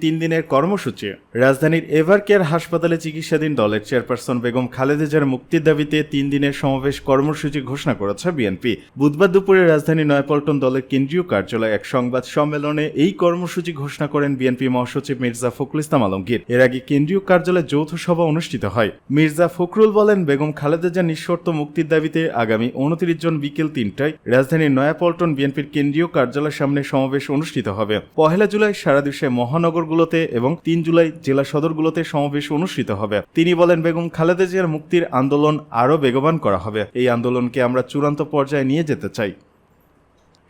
তিন দিনের কর্মসূচি। রাজধানীর এভারকেয়ার হাসপাতালে চিকিৎসাধীন দলের চেয়ারপারসন বেগম খালেদাজার মুক্তির দাবিতে তিন দিনের সমাবেশ কর্মসূচি ঘোষণা করেছে বিএনপি। বুধবার দুপুরে রাজধানী নয়াপল্টন দলের কেন্দ্রীয় কার্যালয়ে এক সংবাদ সম্মেলনে এই কর্মসূচি ঘোষণা করেন বিএনপি মহাসচিব মির্জা ফখরুল ইসলাম আলমগীর। এর আগে কেন্দ্রীয় কার্যালয়ে যৌথ সভা অনুষ্ঠিত হয়। মির্জা ফখরুল বলেন, বেগম খালেদাজার নিঃশর্ত মুক্তির দাবিতে আগামী উনত্রিশ জন বিকেল তিনটায় রাজধানীর নয়াপল্টন বিএনপির কেন্দ্রীয় কার্যালয়ের সামনে সমাবেশ অনুষ্ঠিত হবে। পহেলা জুলাই সারা দেশে মহানগরগুলোতে এবং তিন জুলাই জেলা সদরগুলোতে সমাবেশ অনুষ্ঠিত হবে। তিনি বলেন, বেগম খালেদা জিয়ার মুক্তির আন্দোলন আরও বেগবান করা হবে। এই আন্দোলনকে আমরা চূড়ান্ত পর্যায়ে নিয়ে যেতে চাই।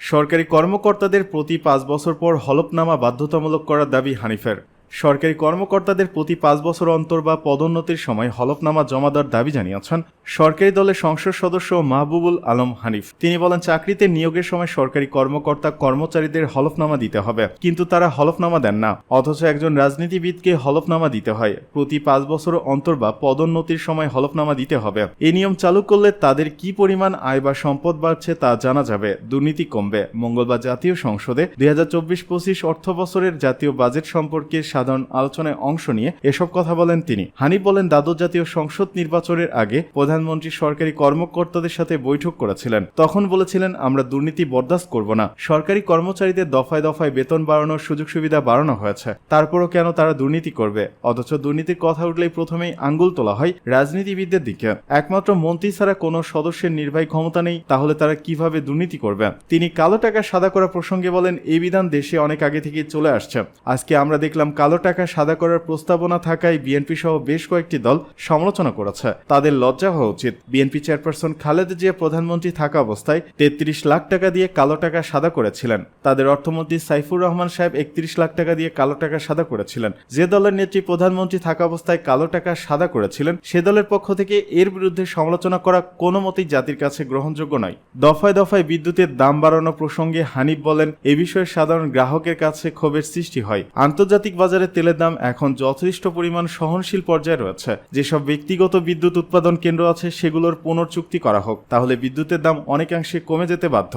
সরকারি কর্মকর্তাদের প্রতি পাঁচ বছর পর হলফনামা বাধ্যতামূলক করার দাবি হানিফের। সরকারি কর্মকর্তাদের প্রতি পাঁচ বছর অন্তর বা পদোন্নতির সময় হলফনামা জমা দেওয়ার দাবি জানিয়েছেন সরকারি দলের সংসদ সদস্য মাহবুবুল আলম হানিফ। তিনি বলেন, চাকরিতে নিয়োগের সময় সরকারি কর্মকর্তা, কর্মচারীদের হলফনামা দিতে হবে, কিন্তু তারা হলফনামা দেন না। অথচ একজন রাজনীতিবিদকে হলফনামা দিতে হয়। প্রতি পাঁচ বছর অন্তর বা পদোন্নতির সময় হলফনামা দিতে হবে। এই নিয়ম চালু করলে তাদের কি পরিমাণ আয় বা সম্পদ বাড়ছে তা জানা যাবে। দুর্নীতি কমবে। মঙ্গলবার জাতীয় সংসদে দুই হাজার চব্বিশ পঁচিশ অর্থ বছরের জাতীয় বাজেট সম্পর্কে সাধারণ আলোচনায় অংশ নিয়ে এসব কথা বলেন তিনি। হানিফ বলেন দ্বাদশ জাতীয় সংসদ নির্বাচনের আগে প্রধানমন্ত্রী সরকারি কর্মকর্তাদের সাথে বৈঠক করেছিলেন। তখন বলেছিলেন, আমরা দুর্নীতি বরদাস্ত করব না। সরকারি কর্মচারীদের দফায় দফায় বেতন বাড়ানোর সুযোগ সুবিধা বাড়ানো হয়েছে। তারপরও কেন তারা দুর্নীতি করবে? অথচ দুর্নীতির কথা উঠলেই প্রথমেই আঙ্গুল তোলা হয় রাজনীতিবিদদের দিকে। একমাত্র মন্ত্রী ছাড়া কোনো সদস্যের নির্বাহী ক্ষমতা নেই, তাহলে তারা কীভাবে দুর্নীতি করবে? তিনি কালো টাকা সাদা করা প্রসঙ্গে বলেন, এই বিধান দেশে অনেক আগে থেকে চলে আসছে। আজকে আমরা দেখলাম কালো টাকা সাদা করার প্রস্তাবনা থাকায় বিএনপি সহ বেশ কয়েকটি দল সমালোচনা করেছে। তাদের লজ্জা হওয়া উচিত। বিএনপি চেয়ারপারসন খালেদা জিয়া প্রধানমন্ত্রী থাকা অবস্থায় তেত্রিশ লাখ টাকা দিয়ে কালো টাকা সাদা করেছিলেন। তাদের অর্থমন্ত্রী সাইফুর রহমান সাহেব একত্রিশ লাখ টাকা দিয়ে কালো টাকা সাদা করেছিলেন। যে দলের নেত্রী প্রধানমন্ত্রী থাকা অবস্থায় কালো টাকা সাদা করেছিলেন, সে দলের পক্ষ থেকে এর বিরুদ্ধে সমালোচনা করা কোনো মতেই জাতির কাছে গ্রহণযোগ্য নয়। দফায় দফায় বিদ্যুতের দাম বাড়ানো প্রসঙ্গে হানিফ বলেন, এ বিষয়ে সাধারণ গ্রাহকের কাছে ক্ষোভের সৃষ্টি হয়। আন্তর্জাতিক বাজারে তেলের দাম এখন যথেষ্ট পরিমাণ সহনশীল পর্যায়ে রয়েছে। যেসব ব্যক্তিগত বিদ্যুৎ উৎপাদন কেন্দ্র আছে, সেগুলোর পুনর্চুক্তি করা হোক, তাহলে বিদ্যুতের দাম অনেকাংশে কমে যেতে বাধ্য।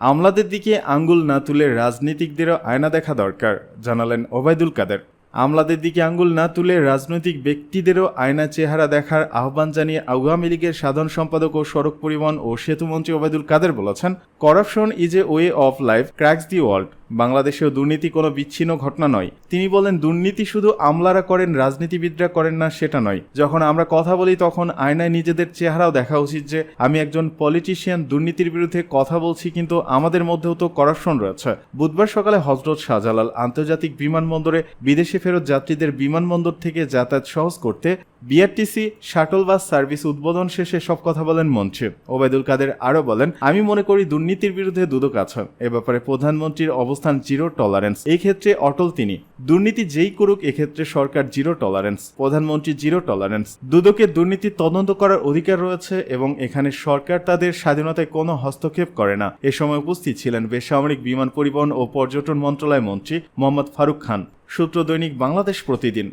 আমলাদের দিকে আঙ্গুল না তুলে রাজনীতিকদেরও আয়না দেখা দরকার, জানালেন ওবায়দুল কাদের। আমলাদের দিকে আঙ্গুল না তুলে রাজনৈতিক ব্যক্তিদেরও আয়না চেহারা দেখার আহ্বান জানিয়ে আওয়ামী লীগের সাধারণ সম্পাদক ও সড়ক পরিবহন ও সেতুমন্ত্রী ওবায়দুল কাদের বলেছেন corruption is a way of life cracks the world বাংলাদেশেও দুর্নীতি কোনো বিচ্ছিন্ন ঘটনা নয়। তিনি বলেন, দুর্নীতি শুধু আমলারা করেন, রাজনীতিবিদরা করেন না, সেটা নয়। যখন আমরা কথা বলি, তখন আয়নায় নিজেদের চেহারাও দেখা উচিত যে, আমি একজন পলিটিশিয়ান দুর্নীতির বিরুদ্ধে কথা বলছি, কিন্তু আমাদের মধ্যেও তো করাপশন রয়েছে। বুধবার সকালে হজরত শাহজালাল আন্তর্জাতিক বিমানবন্দরে বিদেশে ফেরত যাত্রীদের বিমানবন্দর থেকে যাতায়াত সহজ করতে বিআরটিসি শাটল বাস সার্ভিস উদ্বোধন শেষে সব কথা বলেন মন্ত্রী ওবায়দুল কাদের আরও বলেন, আমি মনে করি দুর্নীতির বিরুদ্ধে দুদক আছে। এ ব্যাপারে প্রধানমন্ত্রীর অবস্থান জিরো টলারেন্স। এই ক্ষেত্রে অটল তিনি। দুর্নীতি যেই করুক, এক্ষেত্রে সরকার জিরো টলারেন্স। প্রধানমন্ত্রী জিরো টলারেন্স। দুদকের দুর্নীতি তদন্ত করার অধিকার রয়েছে এবং এখানে সরকার তাদের স্বাধীনতায় কোনো হস্তক্ষেপ করে না। এ সময় উপস্থিত ছিলেন বেসামরিক বিমান পরিবহন ও পর্যটন মন্ত্রণালয় মন্ত্রী মোহাম্মদ ফারুক খান। সূত্র দৈনিক বাংলাদেশ প্রতিদিন।